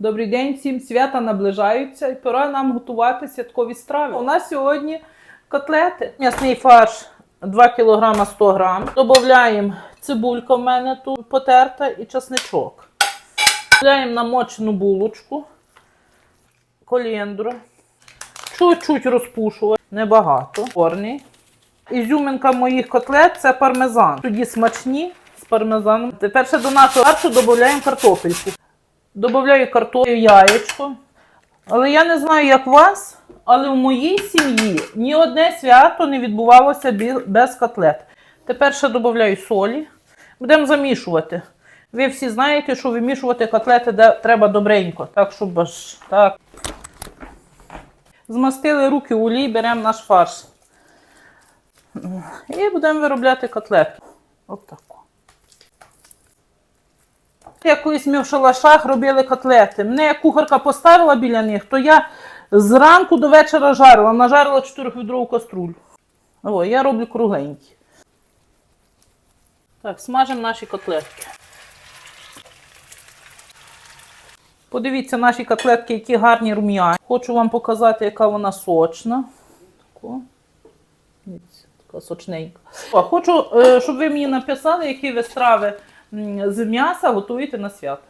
Добрий день, всім свята наближаються і пора нам готувати святкові страви. У нас сьогодні котлети. М'ясний фарш 2 кг 100 г. Додаємо цибулька в мене тут потерта і часничок. Додаємо намочену булочку, колєндру. Чуть-чуть розпушувати, небагато. Корний. Ізюминка моїх котлет це пармезан. Тоді смачні з пармезаном. Тепер ще до нашого фаршу додаємо картопельку. Добавляю картоплю, яєчко. Але я не знаю, як вас, але в моїй сім'ї ні одне свято не відбувалося без котлет. Тепер ще додаю солі. Будемо замішувати. Ви всі знаєте, що вимішувати котлети треба добренько, так, щоб аж так. Змастили руки в олій, беремо наш фарш. І будемо виробляти котлетки. Отако. Я колись ми в шалашах робили котлети. Мене кухарка поставила біля них, то я зранку до вечора жарила. Нажарила 4-відрову каструлю. О, я роблю кругленькі. Так, смажимо наші котлетки. Подивіться наші котлетки, які гарні рум'яні. Хочу вам показати, яка вона сочна. Тако. Така сочненька. Хочу, е, щоб ви мені написали, які ви страви з м'яса готуєте на свято.